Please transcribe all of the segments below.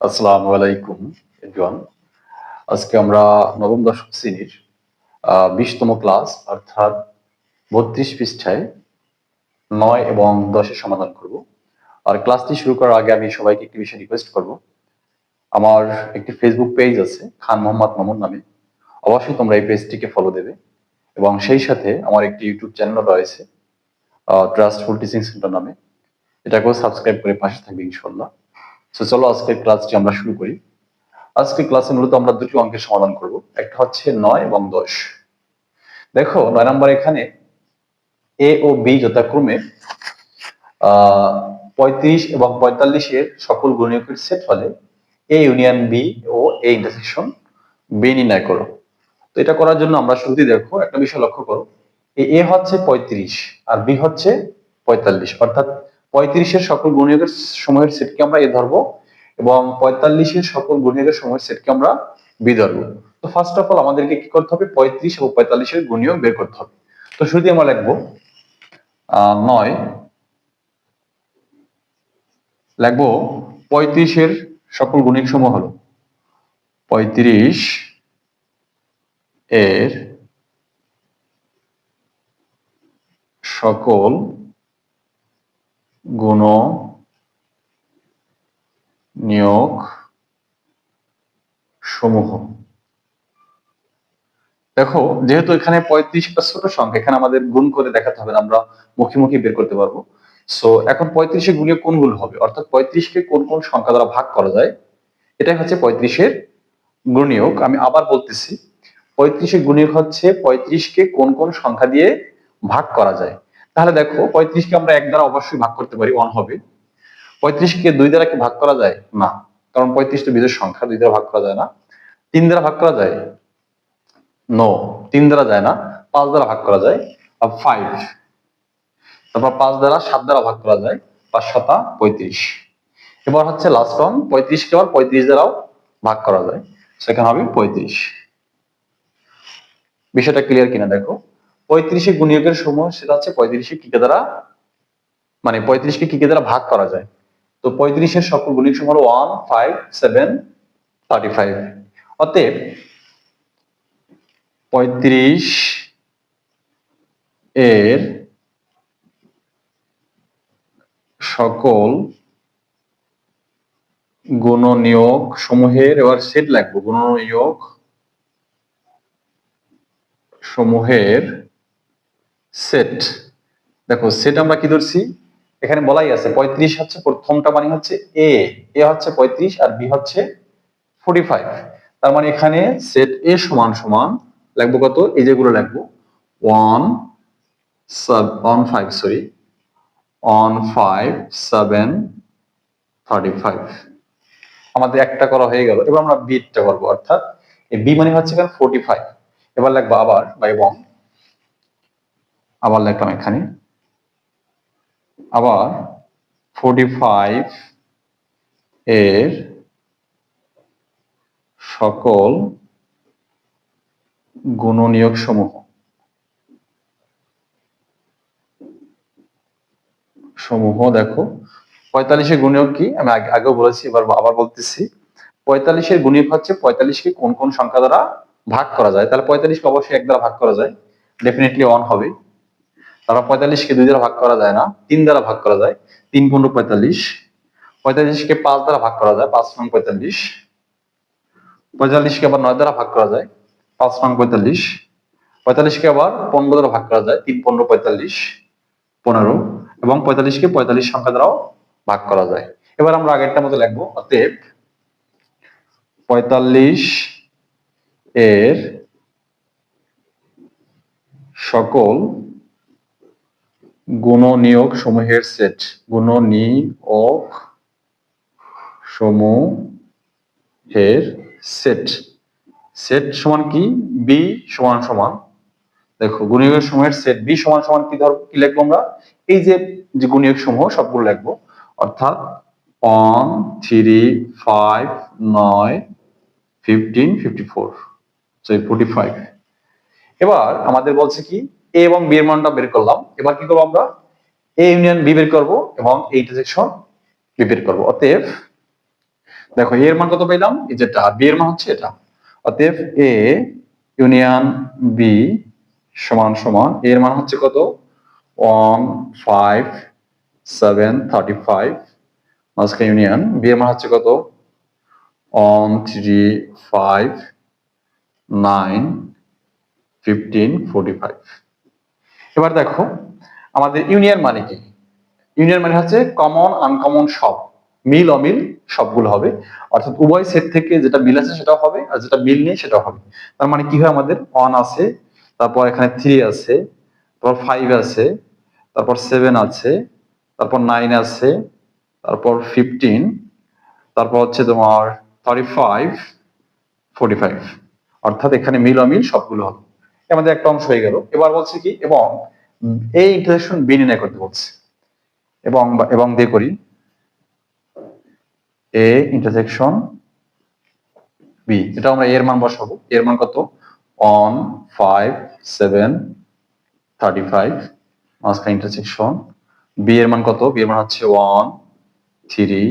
আসসালামু আলাইকুম, এভরিওয়ান। আজকে আমরা নবম দশম শ্রেণির বিশতম ক্লাস, অর্থাৎ বত্রিশ পৃষ্ঠায় নয় এবং দশের সমাধান করব। আর ক্লাসটি শুরু করার আগে আমি সবাইকে একটি বিষয় রিকোয়েস্ট করব। আমার একটি ফেসবুক পেজ আছে, খান মোহাম্মদ মামুন নামে। অবশ্যই তোমরা এই পেজটিকে ফলো দেবে এবং সেই সাথে আমার একটি ইউটিউব চ্যানেল রয়েছে ট্রাস্টফুল টিচিং সেন্টার নামে। এটাকেও সাবস্ক্রাইব করে পাশে থাকবে ইনশাল্লাহ তো চলো আজকের ক্লাসটি আমরা শুরু করি। আজকের ক্লাসে মূলত আমরা দুটি অঙ্কের সমাধান করব। একটা হচ্ছে নয় এবং দশ। দেখো, নয় নম্বর এখানে এ ও বি যথাক্রমে পঁয়ত্রিশ এবং পঁয়তাল্লিশের সকল গুণনীয়কের সেট হলে এ ইউনিয়ন বি ও এ ইন্টারসেকশন বি নির্ণয় করো। তো এটা করার জন্য আমরা শুরুতেই দেখো, একটা বিষয় লক্ষ্য করো। এ হচ্ছে পঁয়ত্রিশ আর বি হচ্ছে পঁয়তাল্লিশ। অর্থাৎ পঁয়ত্রিশের সকল গুণনীয়কের সময়ের সেটকে আমরা এ ধরবো এবং পঁয়তাল্লিশের সকল গুণনীয়কের সময়ের সেটকে আমরা বি ধরবো। তো ফার্স্ট অফ অল আমাদেরকে কি করতে হবে? পঁয়ত্রিশ এবং পঁয়তাল্লিশের গুণনীয়ক বের করতে হবে। তো শুরুতে আমরা লিখব নয়। লিখব, পঁয়ত্রিশের সকল গুণিক সমূহ হলো পঁয়ত্রিশ এর সকল গুণ নিয়োগ সমূহ। দেখো, যেহেতু এখানে পঁয়ত্রিশ একটা ছোট সংখ্যা, এখানে আমাদের গুণ করে দেখাতে হবে, আমরা মুখে মুখে বের করতে পারব। সো এখন পঁয়ত্রিশে গুণিয়ে কোনগুলো হবে? অর্থাৎ পঁয়ত্রিশকে কোন কোন সংখ্যা দ্বারা ভাগ করা যায়? এটাই হচ্ছে পঁয়ত্রিশের গুণিয়োগ আমি আবার বলতেছি পঁয়ত্রিশের গুণিয়োগ হচ্ছে পঁয়ত্রিশকে কোন কোন সংখ্যা দিয়ে ভাগ করা যায়। তাহলে দেখো পঁয়ত্রিশকে আমরা এক দ্বারা অবশ্যই ভাগ করতে পারি ওয়ান হবে। পঁয়ত্রিশকে দুই দ্বারা কি ভাগ করা যায়? না। কারণ পঁয়ত্রিশ তো বিজয় সংখ্যা দুই দ্বারা ভাগ করা যায় না। তিন দ্বারা ভাগ করা যায়? নো তিন দ্বারা যায় না। পাঁচ দ্বারা ভাগ করা যায়। ফাইভ তারপর পাঁচ দ্বারা সাত দ্বারা ভাগ করা যায়। পাঁচ সাতা পঁয়ত্রিশ। এবার হচ্ছে লাস্ট ওয়ান পঁয়ত্রিশকে আবার পঁয়ত্রিশ দ্বারাও ভাগ করা যায়। সেখানে হবে পঁয়ত্রিশ। বিষয়টা ক্লিয়ার কিনা দেখো। পঁয়ত্রিশে গুণিয়োগের সময় সেটা হচ্ছে পঁয়ত্রিশে কি কে দ্বারা মানে পঁয়ত্রিশকে কি কে দ্বারা ভাগ করা যায়। তো পঁয়ত্রিশের সকল গুণিক সময় হলো one five seven thirty five অতএব পঁয়ত্রিশ এর সকল গুণনীয়ক সমূহের, এবার সেট লাগবে গুণনীয়ক সমূহের সেট দেখো সেট আমরা কি ধরছি? এখানে বলাই আছে পঁয়ত্রিশ হচ্ছে প্রথমটা মানে হচ্ছে এ এ হচ্ছে পঁয়ত্রিশ আর বি হচ্ছে ফোর্টি ফাইভ তার মানে এখানে সেট এ সমান সমান লাগবো কত? এই যেগুলো লাগবো। One sub one five sorry one five seven thirty five আমাদের একটা করা হয়ে গেল। এবার আমরা বিটটা করব, অর্থাৎ বি মানে হচ্ছে এখানে ফোর্টি ফাইভ এবার লাগবো আবার বা এবং আবার লিখলাম এখানে। আবার ফোর্টি ফাইভ এর সকল গুণনীয়ক সমূহ। সমূহ দেখো। পঁয়তাল্লিশের গুণিয়ক কি? আমি আগে- আগেও বলেছি, এবার আবার বলতেছি। পঁয়তাল্লিশের গুণিয়ক হচ্ছে পঁয়তাল্লিশকে কোন কোন সংখ্যা দ্বারা ভাগ করা যায়। তাহলে পঁয়তাল্লিশকে অবশ্যই এক দ্বারা ভাগ করা যায়। ডেফিনেটলি অন হবে। তারপর পঁয়তাল্লিশকে দুই দ্বারা ভাগ করা যায় না, তিন দ্বারা ভাগ করা যায়, তিন পনেরো পঁয়তাল্লিশ, পঁয়তাল্লিশকে পাঁচ দ্বারা ভাগ করা যায়, পাঁচ নং পঁয়তাল্লিশ, পঁয়তাল্লিশকে আবার নয় দ্বারা ভাগ করা যায়, পাঁচ নং পঁয়তাল্লিশ, পঁয়তাল্লিশকে আবার পনেরো দ্বারা ভাগ করা যায়, তিন পনেরো পঁয়তাল্লিশ, পনেরো, এবং পঁয়তাল্লিশকে পঁয়তাল্লিশ সংখ্যা দ্বারাও ভাগ করা যায়। এবার আমরা আগেরটা মতো লিখব, অতএব পঁয়তাল্লিশ এর সকল গুণনীয়ক সমূহের সেট। গুণনীয়ক সমূহের সেট। সেট সমান কি? বি সমান সমান। দেখো গুণনীয়ক সমূহের সেট। বি সমান সমান কি ধর, কি লিখব আমরা? এই যে যে গুণনীয়ক সমূহ, সবগুলো লিখব। অর্থাৎ ওয়ান থ্রি ফাইভ নয় ফিফটিন ফিফটি ফোর ফাইভ এবার আমাদের বলছে কি এ এবং বি এর মানটা বের করলাম। এবার কি করব আমরা? এ ইউনিয়ন বি বের করব এবং এই ইন্টারসেকশন বি বের করব। অতএব, দেখো এর মান কত পেলাম এই যেটা আর বি এর মান হচ্ছে এটা। অতএব এ ইউনিয়ন বি সমান সমান এর মান হচ্ছে কত? One, five, seven, thirty five. মাঝখানে ইউনিয়ন বি এর মান হচ্ছে কত? One, three, five, nine, fifteen, forty five. এবার দেখো, আমাদের ইউনিয়ন মানে কি? ইউনিয়ন মানে হচ্ছে কমন আনকমন সব। মিল, অমিল সবগুলো হবে। অর্থাৎ উভয় সেট থেকে যেটা মিল আছে সেটাও হবে, আর যেটা মিল নেই সেটাও হবে। তার মানে কি হয় আমাদের? ওয়ান আছে, তারপর এখানে থ্রি আছে, তারপর ফাইভ আছে, তারপর সেভেন আছে, তারপর নাইন আছে, তারপর ফিফটিন তারপর হচ্ছে তোমার থার্টি ফাইভ ফোর্টি ফাইভ অর্থাৎ এখানে মিল, অমিল সবগুলো হবে। আমাদের একটা অংশ হয়ে গেল। এবার বলছে কি, এবং এই ইন্টারসেকশন বি নির্ণয় করতে বলছে। এবং এবং দিয়ে করি। এ ইন্টারসেকশন বি এটা আমরা এর মান বসাবো। এর মান কত? One five seven thirty five মাঝখানে ইন্টারসেকশন বি এর মান কত? বি এর মান হচ্ছে one three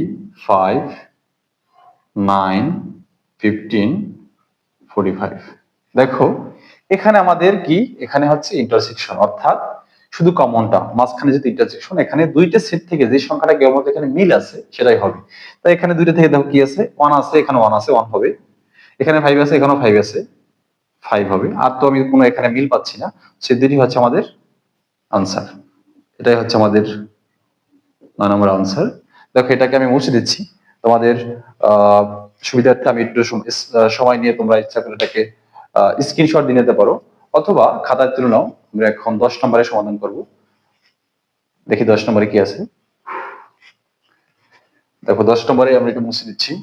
five nine fifteen forty five দেখো এখানে আমাদের কি? এখানে হচ্ছে ইন্টারসেকশন অর্থাৎ শুধু কমনটা মাঝখানে যেহেতু ইন্টারসেকশন এখানে দুইটা সেট থেকে যে সংখ্যাটা কেবলমাত্র এখানে মিল আছে, সেটাই হবে। তাই এখানে দুইটা থেকে দেখো কি আছে? ওয়ান আছে, এখানে ওয়ান আছে ওয়ান হবে। এখানে ফাইভ আছে, এখানেও ফাইভ আছে ফাইভ হবে। আর তো আমি কোনো এখানে মিল পাচ্ছি না, সে দুটি হচ্ছে আমাদের আনসার এটাই হচ্ছে আমাদের নয় নম্বর আনসার দেখো, এটাকে আমি মুছে দিচ্ছি। তোমাদের, আহ, সুবিধার্থে আমি একটু সম- সময় নিয়ে তোমরা ইচ্ছা করে এটাকে স্ক্রিনশট দিয়ে নিতে পারো। অথবা খাতার তুলে নাও আমরা এখন দশ নম্বরে সমাধান করব। দেখি দশ নম্বরে কি আছে। দেখো, দশ নম্বরে আমরা একটু মুছে দিচ্ছি।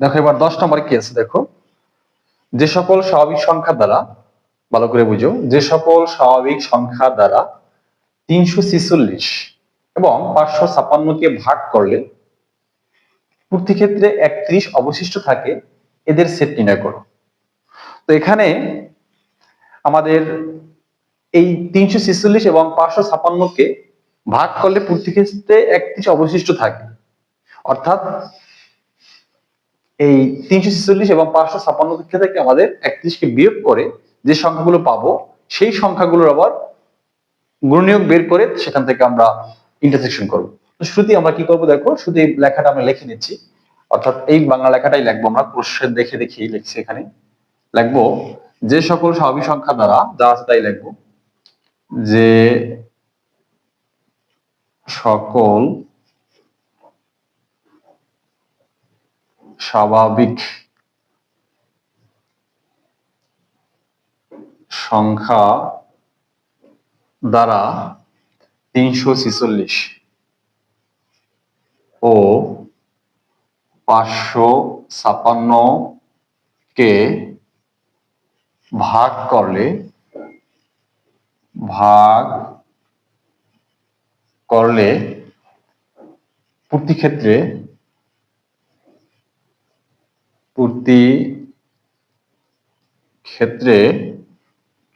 দেখো, এবার দশ নম্বরে কি আছে দেখো। যে সকল স্বাভাবিক সংখ্যা দ্বারা, ভালো করে বুঝো, যে সকল স্বাভাবিক সংখ্যা দ্বারা তিনশো ছিচল্লিশ এবং পাঁচশো ছাপ্পান্নকে ভাগ করলে প্রতি ক্ষেত্রে একত্রিশ অবশিষ্ট থাকে, এদের সেট নির্ণয় করো। তো এখানে আমাদের এই তিনশো ছিচল্লিশ এবং পাঁচশো ছাপ্পান্নকে ভাগ করলে প্রতি ক্ষেত্রে একত্রিশ অবশিষ্ট থাকে। অর্থাৎ এই তিনশো ছিচল্লিশ এবং পাঁচশো ছাপ্পান্ন থেকে আমাদের একত্রিশকে বিয়োগ করে যে সংখ্যাগুলো পাবো, সেই সংখ্যাগুলোর আবার গুণনীয়ক বের করে সেখান থেকে আমরা ইন্টারসেকশন করব। তো শুরুতেই আমরা কি করব দেখো, শুধু এই লেখাটা আমরা লিখে নিচ্ছি। অর্থাৎ এই বাংলা লেখাটাই লিখব আমরা, প্রশ্নের দেখে দেখেই লিখছি এখানে। লিখব, যে সকল স্বাভাবিক সংখ্যা দ্বারা যা আছে তাই লিখব। যে সকল স্বাভাবিক সংখ্যা দ্বারা তিনশো ছিচল্লিশ। ও পাঁচশো ছাপান্ন কে ভাগ করলে ভাগ করলে প্রতি ক্ষেত্রে প্রতি ক্ষেত্রে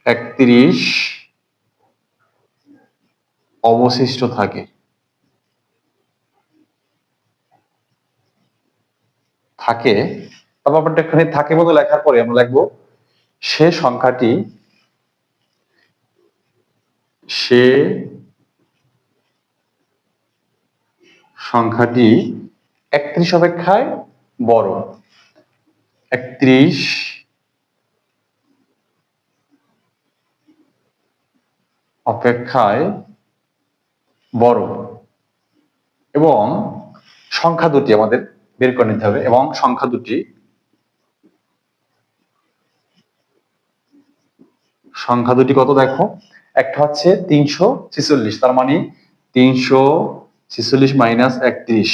একত্রিশ অবশিষ্ট থাকে। থাকে। তারপর এখানে থাকে মতো লেখার পরে আমরা লিখব, সে সংখ্যাটি সে সংখ্যাটি একত্রিশ অপেক্ষায় বড়। একত্রিশ অপেক্ষায় বড়। এবং সংখ্যা দুটি আমাদের বের করে নিতে হবে এবং সংখ্যা দুটি সংখ্যা দুটি কত দেখো? একটা হচ্ছে তিনশো ছিচল্লিশ, তার মানে তিনশো ছিচল্লিশ মাইনাস একত্রিশ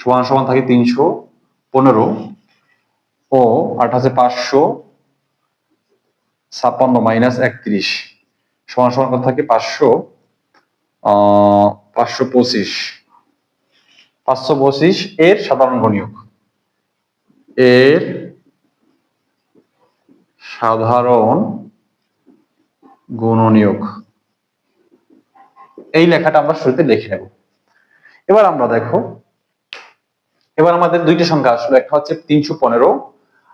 সমান সমান থাকে তিনশো পনেরো। ও আট হচ্ছে পাঁচশো ছাপ্পান্ন মাইনাস একত্রিশ সমান সমান থাকে? পাঁচশো পাঁচশো পঁচিশ। পাঁচশো পঁচিশ এর সাধারণ গণিয়ক এর সাধারণ গুণনীয়ক। এই লেখাটা আমরা শুরুতে লিখে নেব। এবার আমরা দেখো এবার আমাদের দুইটা সংখ্যা আসলো একটা হচ্ছে তিনশো পনেরো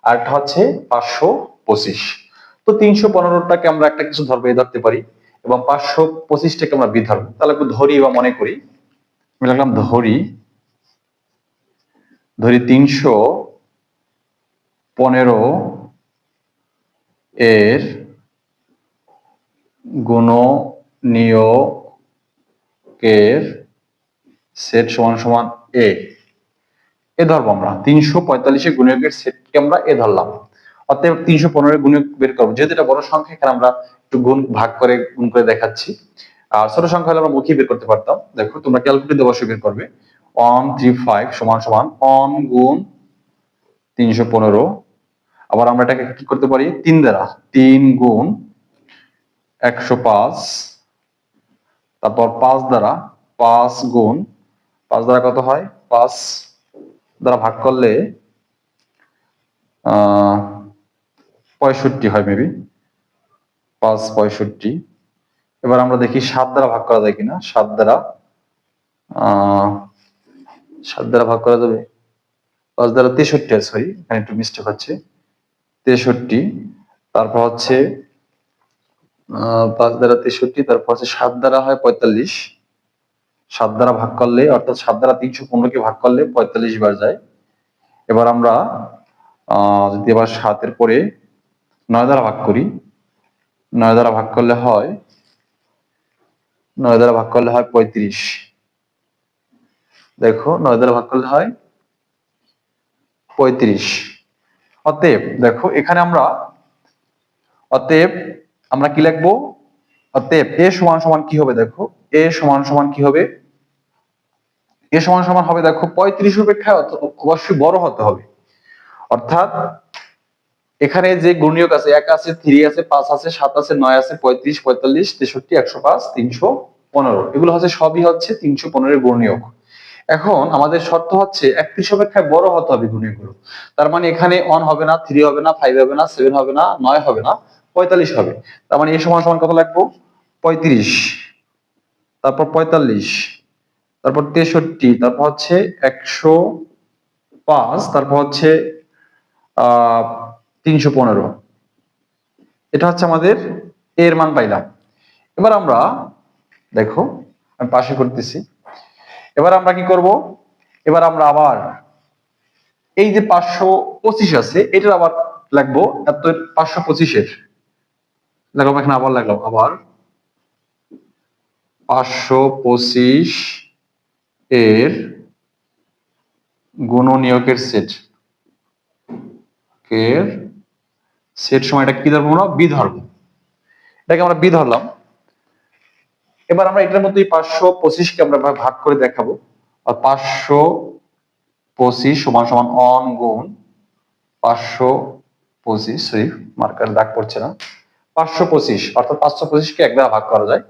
আর একটা হচ্ছে পাঁচশো পঁচিশ। তো তিনশো পনেরোটাকে আমরা একটা কিছু ধরবো ধরতে পারি। এবং পাঁচশো পঁচিশটাকে আমরা বি ধরবো তাহলে একটু ধরি বা মনে করি। আমি লিখলাম ধরি ধরি তিনশো পনেরো এর গুণনীয়কের সেট সমান সমান এ। এ ধরবো আমরা। তিনশো পঁয়তাল্লিশের গুণনীয়কের সেটকে আমরা এ ধরলাম। অতএব তিনশো পনেরো গুণে বের করব। যেহেতু এটা বড় সংখ্যা, এখানে আমরা একটু গুণ ভাগ করে, গুণ করে দেখাচ্ছি। আর ছোট সংখ্যা হলে আমরা মুখে বের করতে পারতাম। দেখো, তোমরা ক্যালকুলেটর অবশ্যই বের করবে। ওয়ান থ্রি ফাইভ সমান সমান অন গুণ তিনশো পনেরো। আবার আমরা এটাকে কি করতে পারি? তিন দ্বারা, তিন গুণ একশো পাঁচ। তারপর পাঁচ দ্বারা, পাঁচ গুণ, পাঁচ দ্বারা কত হয়? পাঁচ দ্বারা ভাগ করলে, আহ পঁয়ষট্টি হয় মেবি পাঁচ, পঁয়ষট্টি। এবার আমরা দেখি সাত দ্বারা ভাগ করা যায় কিনা? সাত দ্বারা সাত দ্বারা ভাগ করা যাবে? পাঁচ দ্বারা তেষট্টি সরি এখানে একটু মিস্টেক হচ্ছে। তেষট্টি, তারপর হচ্ছে পাঁচ দ্বারা তেষট্টি, তারপর হচ্ছে সাত দ্বারা হয় পঁয়তাল্লিশ। সাত দ্বারা ভাগ করলে, অর্থাৎ সাত দ্বারা তিনশো পনেরোকে ভাগ করলে পঁয়তাল্লিশ বার যায়। এবার আমরা যদি এবার সাতের পরে নয় দ্বারা ভাগ করি। নয় দ্বারা ভাগ করলে হয়, নয় দ্বারা ভাগ করলে হয় পঁয়ত্রিশ। দেখো, নয় দ্বারা ভাগ করলে হয় পঁয়ত্রিশ। অতএব দেখো, এখানে আমরা, অতএব আমরা কি লিখব? অতএব এ সমান সমান কি হবে দেখো? এ সমান সমান কি হবে? এ সমান সমান হবে দেখো, পঁয়ত্রিশ অপেক্ষায় অবশ্যই বড় হতে হবে। অর্থাৎ এখানে যে গুণনীয়ক আছে, এক আছে থ্রি আছে, পাঁচ আছে, সাত আছে, নয় আছে, পঁয়ত্রিশ, পঁয়তাল্লিশ, তেষট্টি, একশো পাঁচ, তিনশো পনেরো। এগুলো হচ্ছে সবই হচ্ছে তিনশো পনেরো গুণনীয়ক। এখন আমাদের শর্ত হচ্ছে একত্রিশ অপেক্ষায় বড় হতে হবে গুণনীয়কগুলো। তার মানে এখানে ওয়ান হবে না থ্রি হবে না ফাইভ হবে না সেভেন হবে না, নয় হবে না, পঁয়তাল্লিশ হবে। তার মানে এই সমান সমান কত লাগবো? পঁয়ত্রিশ। তারপর পঁয়তাল্লিশ। তারপর তেষট্টি। তারপর হচ্ছে একশো পাঁচ। তারপর হচ্ছে, আহ তিনশো পনেরো। এটা হচ্ছে আমাদের এর মান পাইলাম। এবার আমরা, দেখো, আমি পাশে করতেছি। এবার আমরা কি করব? এবার আমরা আবার এই যে পাঁচশো পঁচিশ আছে, এটার আবার লাগবো এত পাঁচশো পঁচিশের। লাগলাম এখানে আবার লাগলাম আবার পাঁচশো পঁচিশ এর গুণনীয়কের সেট এর সেট সময় এটা কি ধরবো আমরা? বি ধরবো। এটাকে আমরা বি ধরলাম। এবার আমরা এটার মধ্যে পাঁচশো পঁচিশকে আমরা ভাগ- করে দেখাবো। আর পাঁচশো পঁচিশ সমান সমান অন গুণ পাঁচশো পঁচিশ, সরি, মার্কার দাগ পড়ছে না। পাঁচশো পঁচিশ, অর্থাৎ পাঁচশো পঁচিশকে এক দ্বারা ভাগ করা যায়।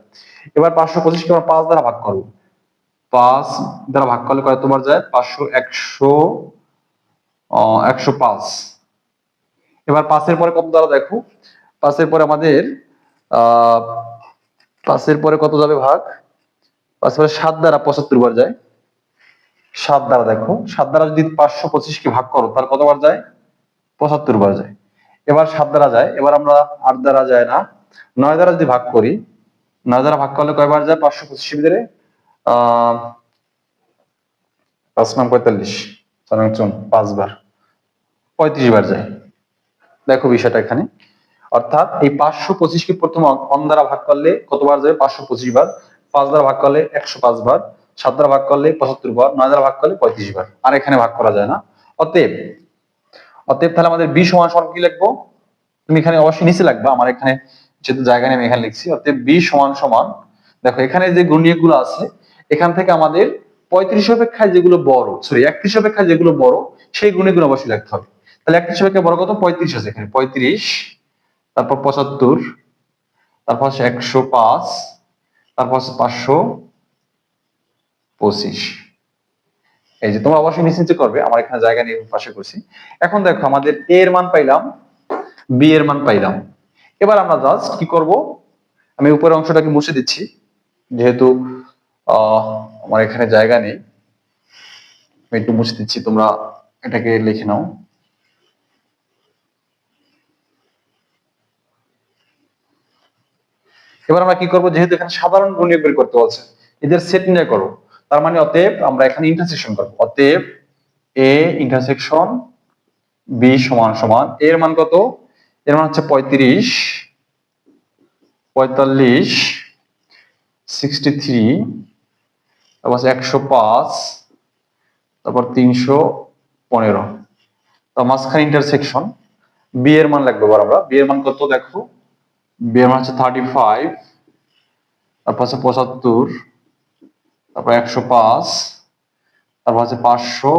এবার পাঁচশো পঁচিশকে আমরা পাঁচ দ্বারা ভাগ করব। পাঁচ দ্বারা ভাগ করলে কতবার যায়? পাঁচশো একশো একশো পাঁচ। এবার পাঁচের পরে কত দ্বারা দেখো? পাঁচের পরে আমাদের পাঁচের পরে কত যাবে ভাগ? পাঁচ পরে সাত দ্বারা পঁচাত্তর বার যায়। সাত দ্বারা দেখো, সাত দ্বারা যদি পাঁচশো পঁচিশকে ভাগ করো তার কতবার যায়? পঁচাত্তর বার যায়। এবার সাত দ্বারা যায়, এবার আমরা আট দ্বারা যায় না। নয় দ্বারা যদি ভাগ করি, নয় দ্বারা ভাগ করলে কয়বার যায়? পাঁচশো পঁচিশ ভিতরে আহ, পাঁচ নাম পঁয়তাল্লিশ পাঁচবার, পঁয়ত্রিশ বার যায়। দেখো বিষয়টা এখানে। অর্থাৎ এই পাঁচশো পঁচিশকে প্রথম অন দ্বারা ভাগ করলে কতবার যাবে? পাঁচশো পঁচিশ বার। পাঁচ দ্বারা ভাগ করলে একশো পাঁচ বার। সাত দ্বারা ভাগ করলে পঁচাত্তর বার। নয় দ্বারা ভাগ করলে পঁয়ত্রিশ বার। আর এখানে ভাগ করা যায় না। অতএব অতএব তাহলে আমাদের বি সমান সমান কি লিখব? তুমি এখানে অবশ্যই নিচে লাগবা। আমার এখানে যেহেতু জায়গা নেই, আমি এখানে লিখছি। অতএব বি সমান সমান, দেখো এখানে যে গুণনীয়কগুলো আছে, এখান থেকে আমাদের পঁয়ত্রিশ অপেক্ষায় যেগুলো বড় সরি একত্রিশ অপেক্ষায় যেগুলো বড়, সেই গুণীগুলো অবশ্যই লিখতে হবে। তাহলে একত্রিশ অপেক্ষায় বড় কত পঁয়ত্রিশ আছে এখানে, পঁয়ত্রিশ, তারপর পঁচাত্তর, তারপর হচ্ছে একশো পাঁচ, তারপর হচ্ছে পাঁচশো পঁচিশ। এই যে তোমরা অবশ্যই নিশ্চিন্ত করবে, আমার এখানে জায়গা নিয়ে পাশে করছি। এখন দেখো, আমাদের এ এর মান পাইলাম বি এর মান পাইলাম। এবার আমরা জাস্ট কি করব? আমি উপরের অংশটাকে মুছে দিচ্ছি, যেহেতু আমার এখানে জায়গা নেই। আমি একটু মুছে দিচ্ছি, তোমরা এটাকে লিখে নাও। এবার আমরা কি করব? যেহেতু এখানে সাধারণ গুণ নিয়োগ বের করতে বলছে, এদের সেট নির্ণয় করো তার মানে অতএব আমরা এখানে ইন্টারসেকশন করব। অতএব এ ইন্টারসেকশন বি সমান সমান, এর মান কত? এর মান হচ্ছে পঁয়ত্রিশ, পঁয়তাল্লিশ সিক্সটি থ্রি তারপর একশো পাঁচ, তারপর তিনশো পনেরো। তো মাঝখানে ইন্টারসেকশন বি এর মান লাগবে এবার আমরা। বি এর মান কত দেখো? বি এর হচ্ছে থার্টি ফাইভ তারপর হচ্ছে পঁচাত্তর, তারপর একশো পাঁচ, তারপর হচ্ছে পাঁচশো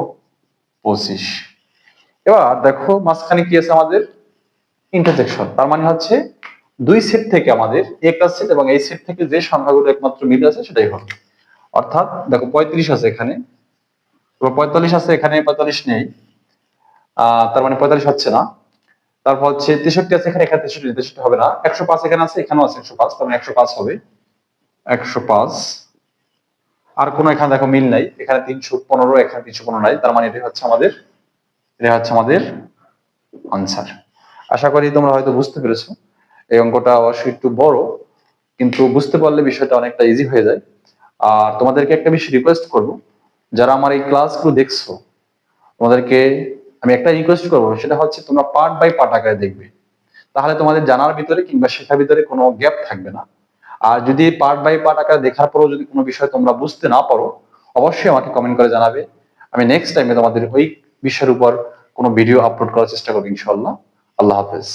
পঁচিশ। এবার দেখো মাঝখানে কি আছে আমাদের? ইন্টারসেকশন তার মানে হচ্ছে দুই সেট থেকে আমাদের একটা সেট এবং এই সেট থেকে যে সংখ্যাগুলো একমাত্র মিল আছে সেটাই হবে। অর্থাৎ দেখো পঁয়ত্রিশ আছে এখানে পঁয়তাল্লিশ আছে এখানে, পঁয়তাল্লিশ নেই। তার মানে পঁয়তাল্লিশ হচ্ছে না। তারপর হচ্ছে তেষট্টি আছে এখানে এখানে তেষট্টি তেষট্টি হবে না। একশো পাঁচ এখানে আছে, এখানেও আছে একশো পাঁচ, তার মানে একশো পাঁচ হবে। একশো পাঁচ। আর কোনো এখানে দেখো মিল নাই। এখানে তিনশো পনেরো, এখানে তিনশো পনেরো নাই। তার মানে এটা হচ্ছে আমাদের এটা হচ্ছে আমাদের আনসার আশা করি তোমরা হয়তো বুঝতে পেরেছ। এই অঙ্কটা অবশ্যই একটু বড়, কিন্তু বুঝতে পারলে বিষয়টা অনেকটা ইজি হয়ে যায়। আর তোমাদেরকে একটা বিষয় রিকোয়েস্ট করব। যারা আমার এই ক্লাসগুলো দেখছ, তোমাদেরকে আমি একটা রিকোয়েস্ট করব, সেটা হচ্ছে তোমরা পার্ট বাই পার্ট আকারে দেখবে। তাহলে তোমাদের জানার ভিতরে কিংবা শেখার ভিতরে কোনো গ্যাপ থাকবে না। আর যদি পার্ট বাই পার্ট আকারে দেখার পরেও যদি কোনো বিষয় তোমরা বুঝতে না পারো, অবশ্যই আমাকে কমেন্ট করে জানাবে। আমি নেক্সট টাইমে তোমাদের ওই বিষয়ের উপর কোনো ভিডিও আপলোড করার চেষ্টা করব ইনশাল্লাহ আল্লাহ হাফেজ।